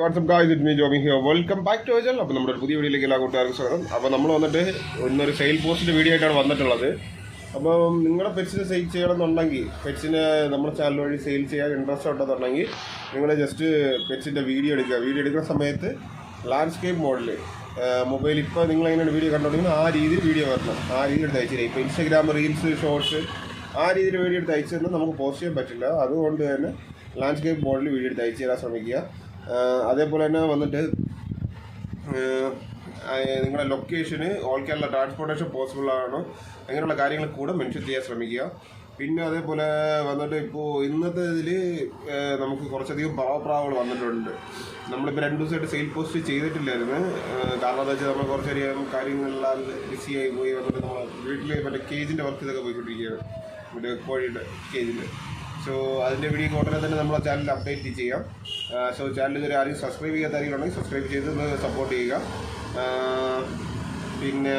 What's up guys it me Jobin here welcome back to channel അപ്പോൾ നമ്മുടെ ഒരു പുതിയ വീഡിയോയിലേക്ക് എല്ലാ കൂട്ടുകാർക്കും സ്വാഗതം. അപ്പോൾ നമ്മൾ വന്നിട്ട് ഇന്നൊരു സെയിൽ പോസ്റ്റിന്റെ വീഡിയോ ആയിട്ടാണ് വന്നിട്ടുള്ളത്. അപ്പോൾ നിങ്ങളുടെ പെറ്റ്സിനെ സെയിൽ ചെയ്യണമെന്നുണ്ടെങ്കിൽ പെറ്റ്സിനെ നമ്മുടെ ചാനൽ വഴി സെയിൽ ചെയ്യാൻ ഇൻട്രസ്റ്റ് ഉണ്ടെന്നുണ്ടെങ്കിൽ നിങ്ങൾ ജസ്റ്റ് പെറ്റ്സിന്റെ വീഡിയോ എടുക്കുക. വീഡിയോ എടുക്കുന്ന സമയത്ത് ലാൻഡ്സ്കേപ്പ് മോഡൽ മൊബൈൽ ഇപ്പോൾ നിങ്ങൾ എങ്ങനെയാണ് വീഡിയോ കണ്ടുകൊണ്ടിരിക്കുന്നത് ആ രീതിയിൽ വീഡിയോ വരണം. ആ രീതിയിൽ എടുത്ത് അയച്ചു ഇപ്പോൾ ഇൻസ്റ്റാഗ്രാം റീൽസ് ഷോർട്സ് ആ രീതിയിൽ വീഡിയോ എടുത്ത് അയച്ചു നമുക്ക് പോസ്റ്റ് ചെയ്യാൻ പറ്റില്ല. അതുകൊണ്ട് തന്നെ ലാൻഡ്സ്കേപ്പ് മോഡൽ വീഡിയോ എടുത്ത് അയച്ചു തരാൻ ശ്രമിക്കുക. അതേപോലെ തന്നെ വന്നിട്ട് നിങ്ങളുടെ ലൊക്കേഷന് ഓൾ കേരള ട്രാൻസ്പോർട്ടേഷൻ പോസിബിൾ ആണോ. അങ്ങനെയുള്ള കാര്യങ്ങൾ കൂടെ മെൻഷൻ ചെയ്യാൻ ശ്രമിക്കുക. പിന്നെ അതേപോലെ വന്നിട്ട് ഇപ്പോൾ ഇന്നത്തെ ഇതിൽ നമുക്ക് കുറച്ചധികം പാവപ്രാവുകൾ വന്നിട്ടുണ്ട്. നമ്മളിപ്പോൾ രണ്ട് ദിവസമായിട്ട് സെയിൽ പോസ്റ്റ് ചെയ്തിട്ടില്ലായിരുന്നു. കാരണം എന്താ വെച്ചാൽ നമ്മൾ കുറച്ചധികം കാര്യങ്ങളെല്ലാം ബിസി ആയി പോയി വന്നിട്ട് നമ്മൾ വീട്ടിൽ മറ്റേ കേജിന്റെ വർക്ക് ഇതൊക്കെ പോയിക്കൊണ്ടിരിക്കുകയാണ്. മറ്റേ കോഴിയുടെ കേജിന്റെ സോ അതിന്റെ വീഡിയോ ഉടനെ തന്നെ നമ്മളെ ചാനൽ അപ്ഡേറ്റ് ചെയ്യാം. സോ ചാനൽ ഇതുവരെ ആരും സബ്സ്ക്രൈബ് ചെയ്യാത്ത ആരെങ്കിലും സബ്സ്ക്രൈബ് ചെയ്ത് സപ്പോർട്ട് ചെയ്യുക. പിന്നെ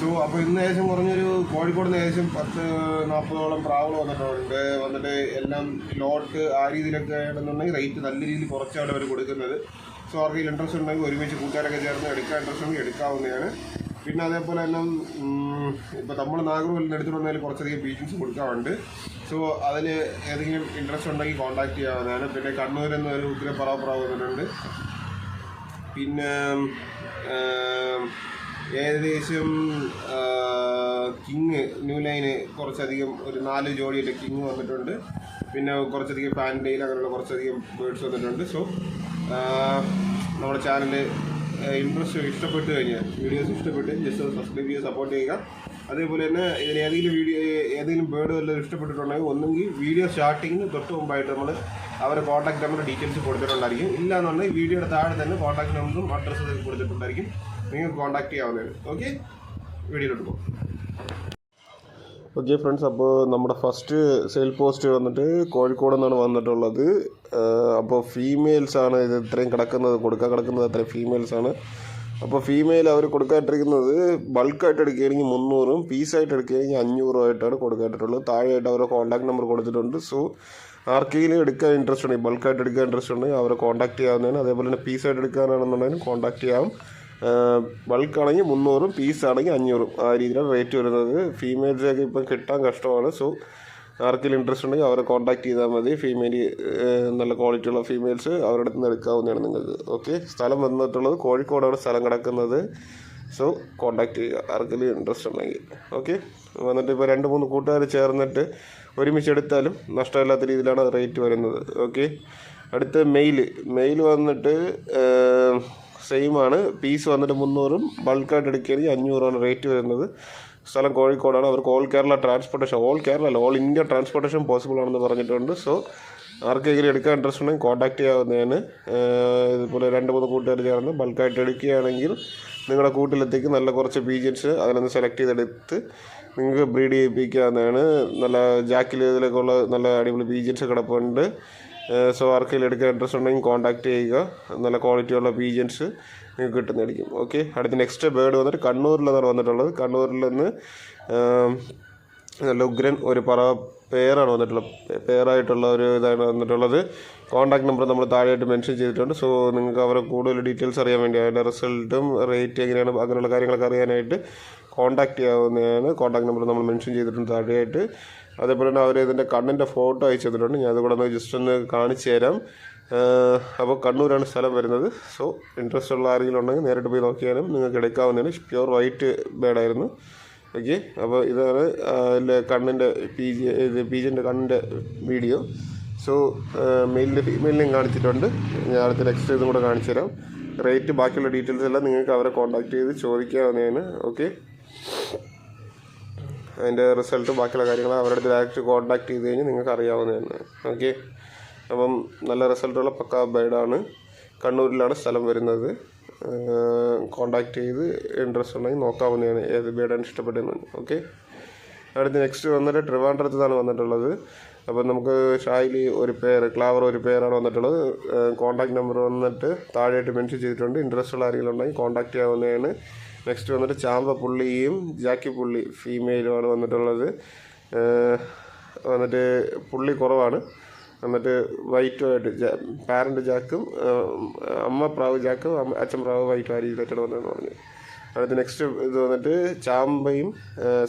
സോ അപ്പോൾ ഇന്ന് ഏകദേശം കുറഞ്ഞൊരു കോഴിക്കോട് നിന്ന് ഏകദേശം പത്ത് നാൽപ്പതോളം പ്രാവുകൾ വന്നിട്ടുണ്ട്. വന്നിട്ട് എല്ലാം ലോട്ട് ആ രീതിയിലൊക്കെ ആണെന്നുണ്ടെങ്കിൽ റേറ്റ് നല്ല രീതിയിൽ കുറച്ചാണ് അവർ കൊടുക്കുന്നത്. സോ അവർക്ക് ഇൻട്രസ്റ്റ് ഉണ്ടെങ്കിൽ ഒരുമിച്ച് കൂട്ടുകാരൊക്കെ ചേർന്ന് എടുക്കാൻ ഇൻട്രസ്റ്റ് ഉണ്ടെങ്കിൽ എടുക്കാവുന്നതാണ്. പിന്നെ അതേപോലെ തന്നെ ഇപ്പോൾ നമ്മൾ നാഗർകോവിൽ എടുത്തിട്ടുണ്ടെങ്കിൽ എടുത്തിട്ട് കുറച്ചധികം ബീച്ചിങ്സ് കൊടുക്കാറുണ്ട്. സോ അതിന് ഏതെങ്കിലും ഇൻട്രസ്റ്റ് ഉണ്ടെങ്കിൽ കോൺടാക്ട് ചെയ്യാവുന്നതാണ് പിന്നെ കണ്ണൂർ നിന്ന് ഒരു ഉഗ്ര പറവപ്രാവ് വന്നിട്ടുണ്ട്. പിന്നെ ഏകദേശം കിങ് ന്യൂ ലൈന് കുറച്ചധികം ഒരു നാല് ജോഡിയുടെ കിങ് വന്നിട്ടുണ്ട്. പിന്നെ കുറച്ചധികം ഫാന്റെയിൽ അങ്ങനെയുള്ള കുറച്ചധികം ബേർഡ്സ് വന്നിട്ടുണ്ട്. സോ നമ്മുടെ ചാനൽ ഇൻട്രസ്റ്റ് ഇഷ്ടപ്പെട്ട് കഴിഞ്ഞാൽ വീഡിയോസ് ഇഷ്ടപ്പെട്ട് ജസ്റ്റ് സബ്സ്ക്രൈബ് ചെയ്ത് സപ്പോർട്ട് ചെയ്യുക. അതേപോലെ തന്നെ ഇതിന് ഏതെങ്കിലും വീഡിയോ ഏതെങ്കിലും ബേർഡ് വല്ലതും ഇഷ്ടപ്പെട്ടിട്ടുണ്ടെങ്കിൽ ഒന്നുകിൽ വീഡിയോ സ്റ്റാർട്ടിങ്ങിന് തൊട്ട് മുമ്പായിട്ട് നമ്മൾ അവരെ കോൺടാക്ട് നമ്പർ ഡീറ്റെയിൽസ് കൊടുത്തിട്ടുണ്ടായിരിക്കും. ഇല്ല എന്നുണ്ടെങ്കിൽ വീഡിയോയുടെ താഴെ തന്നെ കോൺടാക്ട് നമ്പറും അഡ്രസ്സും കൊടുത്തിട്ടുണ്ടായിരിക്കും. നിങ്ങൾക്ക് കോൺടാക്ട് ചെയ്യാവുന്നതാണ്. ഓക്കെ വീഡിയോയിലോട്ട് പോകും. ഓക്കെ ഫ്രണ്ട്സ് അപ്പോൾ നമ്മുടെ ഫസ്റ്റ് സെയിൽ പോസ്റ്റ് വന്നിട്ട് കോഴിക്കോട് നിന്നാണ് വന്നിട്ടുള്ളത്. അപ്പോൾ ഫീമെയിൽസ് ആണ് ഇത് ഇത്രയും കിടക്കുന്നത് കൊടുക്കാൻ കിടക്കുന്നത് അത്രയും ഫീമെയിൽസ് ആണ്. അപ്പോൾ ഫീമെയിൽ അവർ കൊടുക്കാട്ടിരിക്കുന്നത് ബൾക്കായിട്ട് എടുക്കുകയാണെങ്കിൽ മുന്നൂറും പീസായിട്ട് എടുക്കുകയാണെങ്കിൽ അഞ്ഞൂറും ആയിട്ടാണ് കൊടുക്കായിട്ടുള്ളത് താഴെയായിട്ട് അവരുടെ കോൺടാക്ട് നമ്പർ കൊടുത്തിട്ടുണ്ട്. സോ ആർക്കെങ്കിലും എടുക്കാൻ ഇൻട്രസ്റ്റ് ഉണ്ടെങ്കിൽ ബൾക്കായിട്ട് എടുക്കാൻ ഇൻട്രസ്റ്റ് ഉണ്ടെങ്കിൽ അവരെ കോൺടാക്ട് ചെയ്യാവുന്നതാണ്. അതേപോലെ തന്നെ പീസായിട്ട് എടുക്കാനാണെന്നുണ്ടെങ്കിലും കോൺടാക്ട് ചെയ്യാം. ബൾക്ക് ആണെങ്കിൽ മുന്നൂറും പീസ് ആണെങ്കിൽ അഞ്ഞൂറും. ആ രീതിയിലാണ് റേറ്റ് വരുന്നത്. ഫീമെയിൽസൊക്കെ ഇപ്പം കിട്ടാൻ കഷ്ടമാണ്. സോ ആർക്കെങ്കിലും ഇൻട്രസ്റ്റ് ഉണ്ടെങ്കിൽ അവരെ കോൺടാക്ട് ചെയ്താൽ മതി. ഫീമെയിൽ നല്ല ക്വാളിറ്റി ഉള്ള ഫീമെയിൽസ് അവരുടെ അടുത്ത് നിന്ന് എടുക്കാവുന്നതാണ് നിങ്ങൾക്ക്. ഓക്കെ സ്ഥലം വന്നിട്ടുള്ളത് കോഴിക്കോടാണ് സ്ഥലം കിടക്കുന്നത്. സോ കോൺടാക്ട് ചെയ്യുക. ആർക്കെങ്കിലും ഇൻട്രസ്റ്റ് ഉണ്ടെങ്കിൽ. ഓക്കെ വന്നിട്ട് ഇപ്പോൾ രണ്ട് മൂന്ന് കൂട്ടുകാർ ചേർന്നിട്ട് ഒരുമിച്ച് എടുത്താലും നഷ്ടമില്ലാത്ത രീതിയിലാണ് റേറ്റ് വരുന്നത്. ഓക്കെ അടുത്ത മെയിൽ മെയിൽ വന്നിട്ട് സെയിം ആണ്. പീസ് വന്നിട്ട് മുന്നൂറും ബൾക്കായിട്ട് എടുക്കുകയാണെങ്കിൽ അഞ്ഞൂറാണ് റേറ്റ് വരുന്നത്. സ്ഥലം കോഴിക്കോടാണ്. അവർക്ക് all Kerala transportation all Kerala അല്ല ഓൾ ഇന്ത്യ ട്രാൻസ്പോർട്ടേഷൻ പോസിബിൾ ആണെന്ന് പറഞ്ഞിട്ടുണ്ട്. സോ ആർക്കെങ്കിലും എടുക്കാൻ ഇൻട്രസ്റ്റ് ഉണ്ടെങ്കിൽ കോൺടാക്ട് ചെയ്യാവുന്നതാണ്. ഇതുപോലെ രണ്ട് മൂന്ന് കൂട്ടുകാർ ചേർന്ന് ബൾക്കായിട്ട് എടുക്കുകയാണെങ്കിൽ നിങ്ങളുടെ കൂട്ടിലെത്തേക്ക് നല്ല കുറച്ച് ബീജൻസ് അതിനൊന്ന് സെലക്ട് ചെയ്തെടുത്ത് നിങ്ങൾക്ക് ബ്രീഡ് ചെയ്യിപ്പിക്കാവുന്നതാണ്. നല്ല ജാക്കിൽ ഇതിലേക്കുള്ള നല്ല അടിപൊളി ബീജൻസ് കിടപ്പുണ്ട്. സോ ആർക്കെങ്കിലും എടുക്കാൻ ഇൻട്രസ്റ്റ് ഉണ്ടെങ്കിൽ കോൺടാക്ട് ചെയ്യുക. നല്ല ക്വാളിറ്റിയുള്ള പീജൻസ് നിങ്ങൾക്ക് കിട്ടുന്നതായിരിക്കും. ഓക്കെ അടുത്ത നെക്സ്റ്റ് ബേർഡ് വന്നിട്ട് കണ്ണൂരിലാണ് വന്നിട്ടുള്ളത്. കണ്ണൂരിൽ നിന്ന് നല്ല ഉഗ്രൻ ഒരു പറ പേരാണ് വന്നിട്ടുള്ളത്. പേരായിട്ടുള്ള ഒരു ഇതാണ് വന്നിട്ടുള്ളത്. കോൺടാക്ട് നമ്പർ നമ്മൾ താഴെയായിട്ട് മെൻഷൻ ചെയ്തിട്ടുണ്ട്. സോ നിങ്ങൾക്ക് അവരെ കൂടുതൽ ഡീറ്റെയിൽസ് അറിയാൻ വേണ്ടി അതിന്റെ റിസൾട്ടും റേറ്റ് എങ്ങനെയാണ് അങ്ങനെയുള്ള കാര്യങ്ങളൊക്കെ അറിയാനായിട്ട് കോൺടാക്ട് ചെയ്യാവുന്നതാണ്. കോൺടാക്ട് നമ്പർ നമ്മൾ മെൻഷൻ ചെയ്തിട്ടുണ്ട് താഴെയായിട്ട്. അതേപോലെ തന്നെ അവർ ഇതിന്റെ കണ്ണിന്റെ ഫോട്ടോ അയച്ചു തന്നിട്ടുണ്ട് ഞാൻ അതുകൂടെ ഒന്ന് ജസ്റ്റ് ഒന്ന് കാണിച്ചു തരാം. അപ്പോൾ കണ്ണൂരാണ് സ്ഥലം വരുന്നത്. സോ ഇൻട്രസ്റ്റ് ഉള്ള ആരെങ്കിലും ഉണ്ടെങ്കിൽ നേരിട്ട് പോയി നോക്കിയാലും നിങ്ങൾക്ക് എടുക്കാവുന്നതാണ്. പ്യുവർ വൈറ്റ് ബേഡായിരുന്നു ഓക്കെ അപ്പോൾ ഇതാണ് അതിന്റെ കണ്ണിന്റെ പി ജി ഇത് പി ജിന്റെ കണ്ണിന്റെ വീഡിയോ സോ മെയിലിന്റെ ഫീമെയിലിനും കാണിച്ചിട്ടുണ്ട്. ഞാൻ അടുത്ത നെക്സ്റ്റ് ഇതും കൂടെ കാണിച്ചു തരാം. റേറ്റ് ബാക്കിയുള്ള ഡീറ്റെയിൽസ് എല്ലാം നിങ്ങൾക്ക് അവരെ കോൺടാക്ട് ചെയ്ത് ചോദിക്കാവുന്നതാണ്. ഓക്കെ അതിന്റെ റിസൾട്ട് ബാക്കിയുള്ള കാര്യങ്ങൾ അവരുടെ ഡയറക്റ്റ് കോൺടാക്ട് ചെയ്ത് കഴിഞ്ഞാൽ നിങ്ങൾക്ക് അറിയാവുന്നതാണ് ഓക്കെ അപ്പം നല്ല റിസൾട്ടുള്ള പക്ക ബേഡാണ് കണ്ണൂരിലാണ് സ്ഥലം വരുന്നത്. കോൺടാക്ട് ചെയ്ത് ഇൻട്രസ്റ്റ് ഉണ്ടെങ്കിൽ നോക്കാവുന്നതാണ് ഏത് ബേഡാണ് ഇഷ്ടപ്പെട്ടതെന്ന്. ഓക്കെ അടുത്ത് നെക്സ്റ്റ് വന്നിട്ട് ട്രിവാൻഡ്രത്താണ് വന്നിട്ടുള്ളത്. അപ്പം നമുക്ക് ഷായിലി ഒരു പേര് ക്ലാവർ ഒരു പേരാണ് വന്നിട്ടുള്ളത്. കോൺടാക്ട് നമ്പർ വന്നിട്ട് താഴെയായിട്ട് മെൻഷൻ ചെയ്തിട്ടുണ്ട്. ഇൻട്രസ്റ്റ് ഉള്ള ആരെങ്കിലും ഉണ്ടെങ്കിൽ കോൺടാക്ട് ചെയ്യാവുന്നതാണ്. നെക്സ്റ്റ് വന്നിട്ട് ചാമ്പ പുള്ളിയും ജാക്കി പുള്ളി ഫീമെയിലുമാണ് വന്നിട്ടുള്ളത്. വന്നിട്ട് പുള്ളി കുറവാണ്. എന്നിട്ട് വൈറ്റുമായിട്ട് പാരന്റ് ജാക്കും അമ്മ പ്രാവ് ജാക്കും അച്ഛൻ പ്രാവ് വൈറ്റും ആ രീതിയിലായിട്ടാണ് വന്നതെന്ന് പറഞ്ഞു അടുത്ത നെക്സ്റ്റ് ഇത് വന്നിട്ട് ചാമ്പയും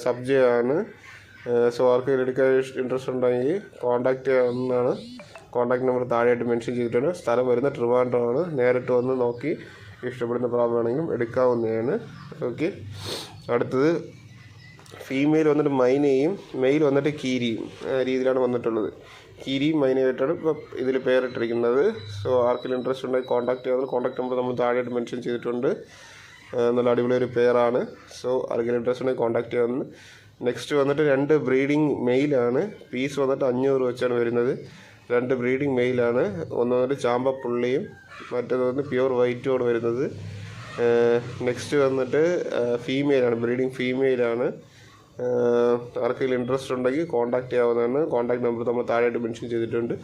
സബ്ജയാണ്. സോ ആർക്ക് എടുക്കാൻ ഇൻട്രസ്റ്റ് ഉണ്ടെങ്കിൽ കോൺടാക്റ്റ് ചെയ്യാവുന്നതാണ് കോൺടാക്ട് നമ്പർ താഴെയായിട്ട് മെൻഷൻ ചെയ്തിട്ടുണ്ട്. സ്ഥലം വരുന്ന ട്രിവാൻഡ്രമാണ്. നേരിട്ട് വന്ന് നോക്കി ഇഷ്ടപ്പെടുന്ന പ്രാവ് വേണമെങ്കിലും എടുക്കാവുന്നതാണ്. ഓക്കെ. അടുത്തത് ഫീമെയിൽ വന്നിട്ട് മൈനയും മെയിൽ വന്നിട്ട് കീരിയും രീതിയിലാണ് വന്നിട്ടുള്ളത്. കീരിയും മൈനയായിട്ടാണ് ഇപ്പോൾ ഇതിൽ പേരിട്ടിരിക്കുന്നത്. സോ ആർക്കെങ്കിലും ഇൻട്രസ്റ്റ് ഉണ്ടെങ്കിൽ കോൺടാക്ട് ചെയ്യാവുന്ന കോൺടാക്ട് നമ്പർ നമ്മൾ താഴെയായിട്ട് മെൻഷൻ ചെയ്തിട്ടുണ്ട്. നല്ല അടിപൊളി ഒരു പേരാണ്. സോ ആർക്കെങ്കിലും ഇൻട്രസ്റ്റ് ഉണ്ടെങ്കിൽ കോൺടാക്ട് ചെയ്യാവുന്ന. നെക്സ്റ്റ് വന്നിട്ട് രണ്ട് ബ്രീഡിംഗ് മെയിലാണ്. പീസ് വന്നിട്ട് അഞ്ഞൂറ് വെച്ചാണ് വരുന്നത്. രണ്ട് ബ്രീഡിംഗ് മെയിലാണ് ഒന്നൊരു ചാമ്പപ്പുള്ളിയും മറ്റേത് വന്ന് പ്യുവർ വൈറ്റുമാണ് വരുന്നത്. നെക്സ്റ്റ് വന്നിട്ട് ഫീമെയിലാണ് ബ്രീഡിംഗ് ഫീമെയിലാണ് ആർക്കെങ്കിലും ഇൻട്രസ്റ്റ് ഉണ്ടെങ്കിൽ കോൺടാക്റ്റ് ചെയ്യാവുന്നതാണ്. കോൺടാക്ട് നമ്പർ നമ്മൾ താഴെയായിട്ട് മെൻഷൻ ചെയ്തിട്ടുണ്ട്.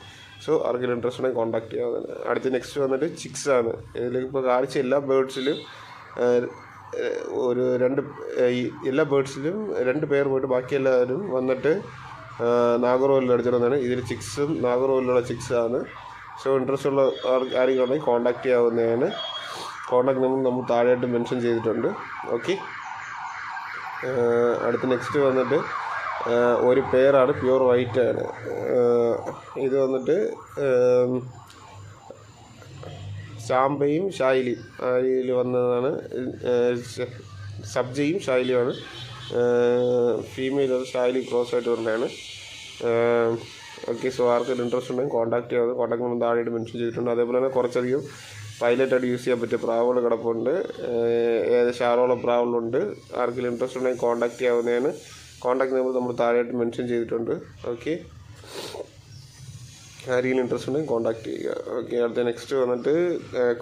സോ ആർക്കെങ്കിലും ഇൻട്രസ്റ്റ് ഉണ്ടെങ്കിൽ കോൺടാക്ട് ചെയ്യാവുന്നതാണ്. അടുത്ത നെക്സ്റ്റ് വന്നിട്ട് ചിക്സ് ആണ്. ഇതിൽ ഇപ്പോൾ കാണിച്ച എല്ലാ ബേർഡ്സിലും ഒരു രണ്ട് എല്ലാ ബേർഡ്സിലും രണ്ട് പേർ പോയിട്ട് ബാക്കി എല്ലാവരും വന്നിട്ട് നാഗർകോവിലിൽ അടിച്ചിരുന്നതാണ് ഇതിൽ ചിക്സും നാഗർകോവിലുള്ള ചിക്സാണ്. സോ ഇൻട്രസ്റ്റ് ഉള്ള ആരെങ്കിലും ഉണ്ടെങ്കിൽ കോൺടാക്ട് ചെയ്യാവുന്നതാണ്. കോൺടാക്ട് നമ്പർ നമ്മൾ താഴെയായിട്ട് മെൻഷൻ ചെയ്തിട്ടുണ്ട്. ഓക്കെ അടുത്ത നെക്സ്റ്റ് വന്നിട്ട് ഒരു പേരാണ് പ്യുവർ വൈറ്റ് ആണ്. ഇത് വന്നിട്ട് ചാമ്പയും ഷായിലിയും ആ വന്നതാണ് സബ്ജയും ഷായിലിയുമാണ് ഫീമെയിൽ അത് ഷായിലി ക്രോസ് ആയിട്ട് വരുന്നതാണ് ഓക്കെ സോ ആർക്കൊരു ഇൻട്രസ്റ്റ് ഉണ്ടെങ്കിൽ കോൺടാക്ട് ചെയ്യാതെ കോൺടാക്ട് നമ്പർ താഴെയായിട്ട് മെൻഷൻ ചെയ്തിട്ടുണ്ട്. അതേപോലെ തന്നെ കുറച്ചധികം പൈലറ്റായിട്ട് യൂസ് ചെയ്യാൻ പറ്റിയ പ്രാവുകൾ കിടപ്പുണ്ട്. ഏകദേശം ആറോളം പ്രാവുകളുണ്ട്. ആർക്കെങ്കിലും ഇൻട്രസ്റ്റ് ഉണ്ടെങ്കിൽ കോൺടാക്ട് ചെയ്യാവുന്നതാണ്. കോൺടാക്ട് നമ്പർ നമ്മൾ താഴെയായിട്ട് മെൻഷൻ ചെയ്തിട്ടുണ്ട്. ഓക്കെ ആരെങ്കിലും ഇൻട്രസ്റ്റ് ഉണ്ടെങ്കിൽ കോൺടാക്ട് ചെയ്യുക. ഓക്കെ അടുത്ത നെക്സ്റ്റ് വന്നിട്ട്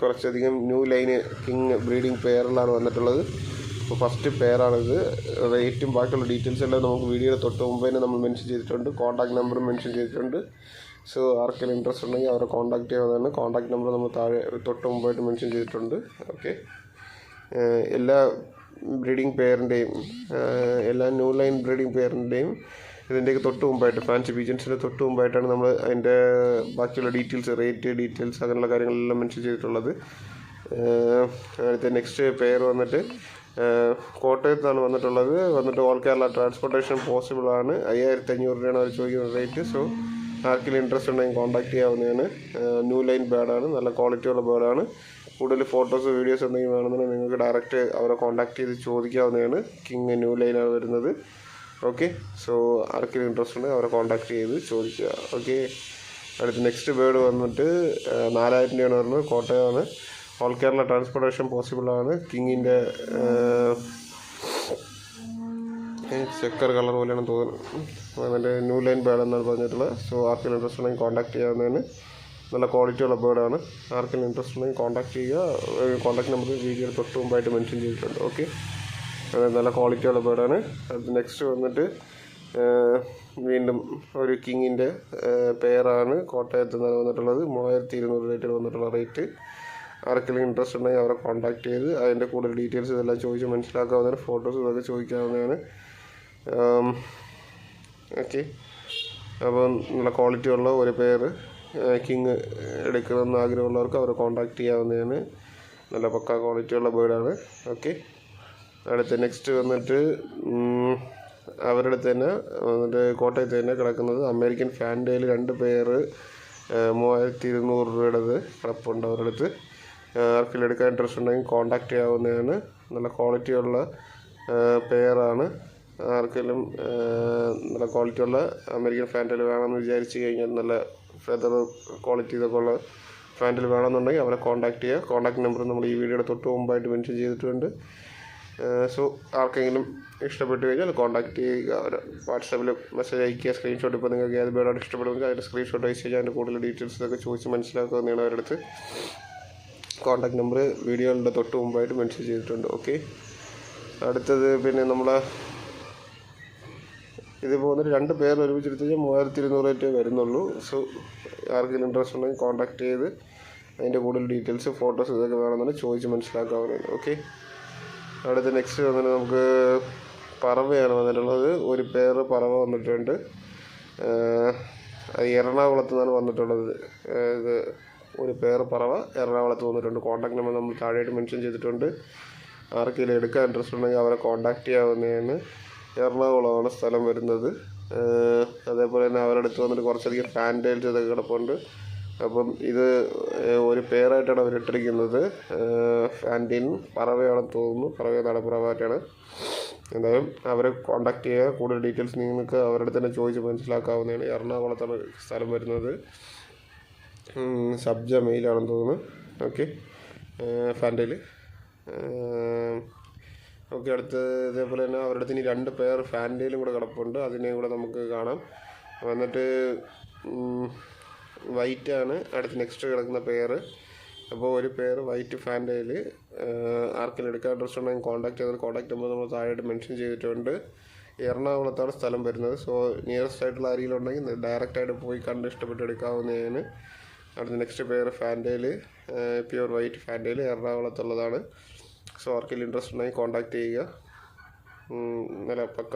കുറച്ചധികം ന്യൂ ലൈന് കിങ് ബ്രീഡിംഗ് പെയറിലാണ് വന്നിട്ടുള്ളത്. അപ്പോൾ ഫസ്റ്റ് പെയറാണിത് റേറ്റും ബാക്കിയുള്ള ഡീറ്റെയിൽസ് എല്ലാം നമുക്ക് വീഡിയോയുടെ തൊട്ട് മുമ്പ് തന്നെ നമ്മൾ മെൻഷൻ ചെയ്തിട്ടുണ്ട്. കോൺടാക്ട് നമ്പറും മെൻഷൻ ചെയ്തിട്ടുണ്ട്. സോ ആർക്കെങ്കിലും ഇൻട്രസ്റ്റ് ഉണ്ടെങ്കിൽ അവരെ കോൺടാക്ട് ചെയ്യാവുന്നതാണ്. കോൺടാക്ട് നമ്പർ നമ്മൾ താഴെ തൊട്ട് മുമ്പായിട്ട് മെൻഷൻ ചെയ്തിട്ടുണ്ട്. ഓക്കെ എല്ലാ ബ്രീഡിംഗ് പെയറിന്റെയും എല്ലാ ന്യൂ ലൈൻ ബ്രീഡിംഗ് പെയറിന്റെയും ഇതിന്റെയൊക്കെ തൊട്ട് മുമ്പായിട്ട് ഫാൻസി ബീജൻസിന്റെ തൊട്ട് മുമ്പായിട്ടാണ് നമ്മൾ അതിന്റെ ബാക്കിയുള്ള ഡീറ്റെയിൽസ് റേറ്റ് ഡീറ്റെയിൽസ് അങ്ങനെയുള്ള കാര്യങ്ങളെല്ലാം മെൻഷൻ ചെയ്തിട്ടുള്ളത്. അടുത്ത നെക്സ്റ്റ് പെയർ വന്നിട്ട് കോട്ടയത്താണ് വന്നിട്ടുള്ളത്. വന്നിട്ട് ഓൾ കേരള ട്രാൻസ്പോർട്ടേഷൻ പോസിബിൾ ആണ്. അയ്യായിരത്തി അഞ്ഞൂറ് രൂപയാണ് അവർ ചോദിക്കുന്ന റേറ്റ് സോ ആർക്കെങ്കിലും ഇൻട്രസ്റ്റ് ഉണ്ടെങ്കിൽ കോൺടാക്ട് ചെയ്യാവുന്നതാണ്. ന്യൂ ലൈൻ ബേഡാണ് നല്ല ക്വാളിറ്റിയുള്ള ബേഡാണ് കൂടുതൽ ഫോട്ടോസ് വീഡിയോസ് എന്തെങ്കിലും വേണമെന്നുണ്ടെങ്കിൽ നിങ്ങൾക്ക് ഡയറക്റ്റ് അവരെ കോൺടാക്ട് ചെയ്ത് ചോദിക്കാവുന്നതാണ്. കിങ് ന്യൂ ലൈനാണ് വരുന്നത്. ഓക്കെ സോ ആർക്കെങ്കിലും ഇൻട്രസ്റ്റ് ഉണ്ടെങ്കിൽ അവരെ കോൺടാക്ട് ചെയ്ത് ചോദിക്കുക. ഓക്കെ അടുത്ത് നെക്സ്റ്റ് ബേഡ് വന്നിട്ട് നാലായിരം രൂപയാണ് വരുന്നത് കോട്ടയമാണ്. ഓൾ കേരള ട്രാൻസ്പോർട്ടേഷൻ പോസിബിൾ ആണ്. കിങ്ങിന്റെ ചെക്കർ കളർ പോലെയാണ് തോന്നുന്നത്. അതിന്റെ ന്യൂ ലൈൻ ബേർഡ് എന്നാണ് പറഞ്ഞിട്ടുള്ളത്. സോ ആർക്കെങ്കിലും ഇൻട്രസ്റ്റ് ഉണ്ടെങ്കിൽ കോൺടാക്ട് ചെയ്യാവുന്നതാണ്. നല്ല ക്വാളിറ്റി ഉള്ള ബേർഡാണ് ആർക്കെങ്കിലും ഇൻട്രസ്റ്റ് ഉണ്ടെങ്കിൽ കോൺടാക്ട് ചെയ്യുക. കോൺടാക്ട് നമ്പർ വീഡിയോയിൽ തൊട്ട് മുമ്പായിട്ട് മെൻഷൻ ചെയ്തിട്ടുണ്ട്. ഓക്കെ നല്ല ക്വാളിറ്റി ഉള്ള ബേർഡാണ് അത് നെക്സ്റ്റ് വന്നിട്ട് വീണ്ടും ഒരു കിങ്ങിന്റെ പെയറാണ് കോട്ടയത്ത് നിന്നാണ് വന്നിട്ടുള്ളത്. മൂവായിരത്തി ഇരുന്നൂറ് റേറ്റിൽ വന്നിട്ടുള്ള റേറ്റ് ആർക്കെങ്കിലും ഇൻട്രസ്റ്റ് ഉണ്ടെങ്കിൽ അവരെ കോൺടാക്ട് ചെയ്ത് അതിന്റെ കൂടുതൽ ഡീറ്റെയിൽസ് ഇതെല്ലാം ചോദിച്ച് മനസ്സിലാക്കാവുന്നതാണ്. ഫോട്ടോസ് ഇതൊക്കെ ചോദിക്കാവുന്നതാണ്. ഓക്കെ അപ്പം നല്ല ക്വാളിറ്റി ഉള്ള ഒരു പേര് കിങ് എടുക്കണമെന്ന് ആഗ്രഹമുള്ളവർക്ക് അവരെ കോൺടാക്ട് ചെയ്യാവുന്നതാണ്. നല്ല പക്ക ക്വാളിറ്റി ഉള്ള ബേർഡാണ് ഓക്കെ അടുത്ത നെക്സ്റ്റ് വന്നിട്ട് അവരുടെ തന്നെ വന്നിട്ട് കോട്ടയത്ത് തന്നെ കിടക്കുന്നത് അമേരിക്കൻ ഫാൻഡേയിൽ രണ്ട് പേര് മൂവായിരത്തി ഇരുന്നൂറ് രൂപയുടേത് കിടപ്പുണ്ട് അവരുടെ അടുത്ത്. ആർക്കെങ്കിലും എടുക്കാൻ ഇൻട്രസ്റ്റ് ഉണ്ടെങ്കിൽ കോൺടാക്റ്റ് ചെയ്യാവുന്നതാണ്. നല്ല ക്വാളിറ്റിയുള്ള പെയറാണ് ആർക്കെങ്കിലും നല്ല ക്വാളിറ്റിയുള്ള അമേരിക്കൻ ഫാന്റൽ വേണമെന്ന് വിചാരിച്ച് കഴിഞ്ഞാൽ നല്ല ഫെദർ ക്വാളിറ്റി ഇതൊക്കെ ഉള്ള ഫാന്റൽ വേണമെന്നുണ്ടെങ്കിൽ അവരെ കോൺടാക്ട് ചെയ്യുക. കോൺടാക്ട് നമ്പർ നമ്മൾ ഈ വീഡിയോയുടെ തൊട്ട് മുമ്പായിട്ട് മെൻഷൻ ചെയ്തിട്ടുണ്ട്. സോ ആർക്കെങ്കിലും ഇഷ്ടപ്പെട്ട് കഴിഞ്ഞാൽ കോൺടാക്ട് ചെയ്യുക. അവർ വാട്സാപ്പിൽ മെസ്സേജ് അയക്കുക സ്ക്രീൻഷോട്ട് ഇപ്പോൾ നിങ്ങൾക്ക് ഏത് ബേഡാണ് ഇഷ്ടപ്പെടുമെങ്കിൽ അതിന്റെ സ്ക്രീൻഷോട്ട് അയച്ച് കഴിഞ്ഞാൽ അതിന്റെ കൂടുതൽ ഡീറ്റെയിൽസ് ഇതൊക്കെ ചോദിച്ച് മനസ്സിലാക്കുക അവരുടെ അടുത്ത്. കോൺടാക്ട് നമ്പർ വീഡിയോയുടെ തൊട്ട് മുമ്പായിട്ട് മെൻഷൻ ചെയ്തിട്ടുണ്ട്. ഓക്കെ അടുത്തത് പിന്നെ നമ്മൾ ഇത് രണ്ട് പേർ ഒരുമിച്ചെടുത്ത് കഴിഞ്ഞാൽ മൂവായിരത്തി ഇരുന്നൂറ് രൂപ വരുന്നുള്ളൂ. സോ ആർക്കെങ്കിലും ഇൻട്രസ്റ്റ് ഉണ്ടെങ്കിൽ കോൺടാക്ട് ചെയ്ത് അതിന്റെ കൂടുതൽ ഡീറ്റെയിൽസ് ഫോട്ടോസ് ഇതൊക്കെ വേണമെന്നുണ്ടെങ്കിൽ ചോദിച്ച് മനസ്സിലാക്കാവുന്നതാണ്. ഓക്കെ അടുത്ത നെക്സ്റ്റ് വന്നിട്ട് നമുക്ക് പറവയാണ് വന്നിട്ടുള്ളത്. ഒരു പേർ പറവ വന്നിട്ടുണ്ട്. എറണാകുളത്ത് നിന്നാണ് വന്നിട്ടുള്ളത്. ഇത് ഒരു പേർ പറവ. എറണാകുളത്ത് വന്നിട്ടുണ്ട് കോൺടാക്ട് നമ്പർ നമ്മൾ താഴെയായിട്ട് മെൻഷൻ ചെയ്തിട്ടുണ്ട്. ആർക്കെങ്കിലും എടുക്കാൻ ഇൻട്രസ്റ്റ് ഉണ്ടെങ്കിൽ അവരെ കോൺടാക്റ്റ് ചെയ്യാവുന്നതാണ്. എറണാകുളമാണ് സ്ഥലം വരുന്നത്. അതേപോലെ തന്നെ അവരുടെ അടുത്ത് വന്നിട്ട് കുറച്ചധികം ഫാന്റൈൽസ് ഇതൊക്കെ കിടപ്പുണ്ട്. അപ്പം ഇത് ഒരു പേരായിട്ടാണ് അവരിട്ടിരിക്കുന്നത് ഫാന്റീൻ പറവയാണെന്ന് തോന്നുന്നു. പറവ നടപ്പുറവായിട്ടാണ് എന്തായാലും അവരെ കോൺടാക്ട് ചെയ്യുക. കൂടുതൽ ഡീറ്റെയിൽസ് നിങ്ങൾക്ക് അവരുടെ തന്നെ ചോദിച്ച് മനസ്സിലാക്കാവുന്നതാണ്. എറണാകുളത്താണ് സ്ഥലം വരുന്നത്. സബ്ജ മെയിലാണെന്ന് തോന്നുന്നു. ഓക്കെ ഫാന്റയിൽ ഓക്കെ അടുത്ത് ഇതേപോലെ തന്നെ അവരുടെ ഇനി രണ്ട് പേർ ഫാന്റയിലും കൂടെ കിടപ്പുണ്ട്. അതിനെയും കൂടെ നമുക്ക് കാണാം. വന്നിട്ട് വൈറ്റാണ് അടുത്ത് നെക്സ്റ്റ് കിടക്കുന്ന പേര് അപ്പോൾ ഒരു പേര് വൈറ്റ് ഫാന്റയിൽ ആർക്കെങ്കിലും എടുക്കാൻ ഇൻട്രസ്റ്റ് ഉണ്ടെങ്കിൽ കോൺടാക്ട് ചെയ്താൽ കോൺടാക്ട് നമ്പർ നമ്മൾ താഴെയായിട്ട് മെൻഷൻ ചെയ്തിട്ടുണ്ട്. എറണാകുളത്താണ് സ്ഥലം വരുന്നത്. സോ നിയറസ്റ്റ് ആയിട്ടുള്ള ആരെങ്കിലും ഉണ്ടെങ്കിൽ ഡയറക്റ്റായിട്ട് പോയി കണ്ട് ഇഷ്ടപ്പെട്ട് എടുക്കാവുന്നതാണ്. അടുത്ത നെക്സ്റ്റ് പേര് ഫാന്റയിൽ പ്യുവർ വൈറ്റ് ഫാന്റയിൽ എറണാകുളത്തുള്ളതാണ്. സോ ആർക്കെങ്കിലും ഇൻട്രസ്റ്റ് ഉണ്ടെങ്കിൽ കോൺടാക്റ്റ് ചെയ്യുക. നല്ല പക്ക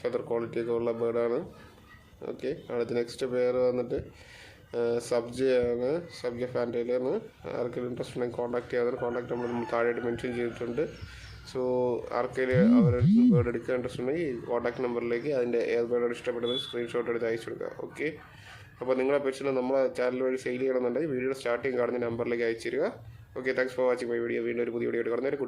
ഫെദർ ക്വാളിറ്റി ഒക്കെ ഉള്ള ബേർഡാണ് ഓക്കെ അടുത്ത നെക്സ്റ്റ് പേര് വന്നിട്ട് സബ്ജയാണ് സബ്ജ ഫാന്റയിലാണ് ആർക്കെങ്കിലും ഇൻട്രസ്റ്റ് ഉണ്ടെങ്കിൽ കോൺടാക്ട് ചെയ്യാതെ കോൺടാക്ട് നമ്പർ നമ്മൾ താഴെയായിട്ട് മെൻഷൻ ചെയ്തിട്ടുണ്ട്. സോ ആർക്കെങ്കിലും അവരുടെ ബേർഡ് എടുക്കാൻ ഇൻട്രസ്റ്റ് ഉണ്ടെങ്കിൽ കോൺടാക്ട് നമ്പറിലേക്ക് അതിന്റെ ഏത് ബേർഡാണ് ഇഷ്ടപ്പെട്ടത് സ്ക്രീൻഷോട്ട് എടുത്ത് അയച്ചു കൊടുക്കുക. ഓക്കെ അപ്പോൾ നിങ്ങളെ പെറ്റ്സിനെ നമ്മളെ ചാനൽ വഴി സെയിൽ ചെയ്യണമെന്നുണ്ടെങ്കിൽ വീഡിയോ സ്റ്റാർട്ടിങ് കാണുന്ന നമ്പറിലേക്ക് അയച്ചു തരിക. Okay thanks for watching my video വീണ്ടും ഒരു പുതിയ വീഡിയോ കാണുന്നവരെ